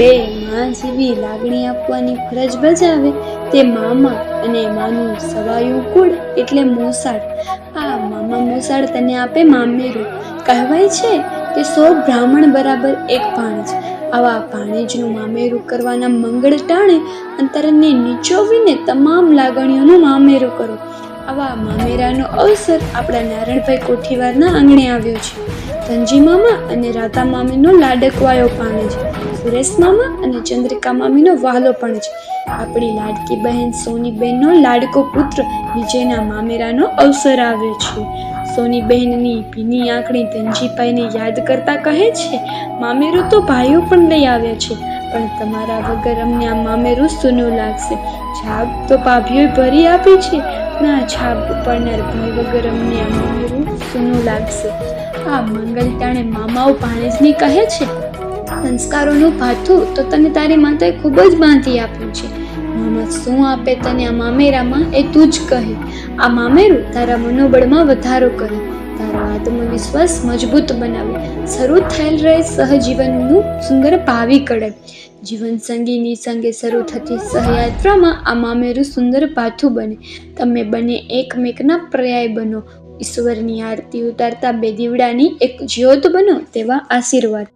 બે માં જેવી લાગણી આપવાની ફરજ બજાવે તે મામા અને માનું સવાયું કુળ એટલે મોસાળ. આ મામા મોસાળ તને આપે મામેરું કહેવાય છે કે સો બ્રાહ્મણ બરાબર એક ભાણજ આવા ભાણેજનું મામેરું કરવાના મંગળ ટાણે અંતરને નીચોવીને તમામ લાગણીઓનું મામેરું કરો. આવા મામેરાનો અવસર આપણા નારાયણભાઈ કોઠીવારના આંગણે આવ્યો છે. ધનજી મામા અને રાધા મામીનો લાડકવાયો પણ છે. સુરેશ મામા અને ચંદ્રિકા મામીનો વહાલો પણ છે. આપણી લાડકી બહેન સોની બહેનનો લાડકો પુત્ર વિજયના મામેરાનો અવસર આવ્યો છે. સોની બહેનની ભીની આંખણી ધનજીભાઈને યાદ કરતા કહે છે, મામેરું તો ભાઈઓ પણ લઈ આવ્યા છે, પણ તમારા વગર અમને આ મામેરું સૂનું લાગશે. જાગ તો ભાભીઓએ ભરી આપી છે ના, છાપ પડનાર ભય વગર અમને આ મામેરું સૂનું લાગશે. આ મંગલ તાણે મામાઓ ભાણેજની કહે છે, સંસ્કારોનું ભાથું, તો તને તારી માતાએ ખૂબ જ બાંધી આપ્યું છે. મામા શું આપે તને આ મામેરામાં એ તું જ કહે. આ મામેરું તારા મનોબળમાં વધારો કરે. આત્મવિશ્વાસ મજબૂત બનાવે. શરૂ થયેલ રહે સહજીવનનું સુંદર ભાવિ કડે જીવન સંગીની સંગે શરૂ થતી સહયાત્રામાં આ મામેરું સુંદર પાથું બને. તમે બંને એકમેકના પર્યાય બનો. ઈશ્વરની આરતી ઉતારતા બે દીવડાની એક જ્યોત બનો તેવા આશીર્વાદ.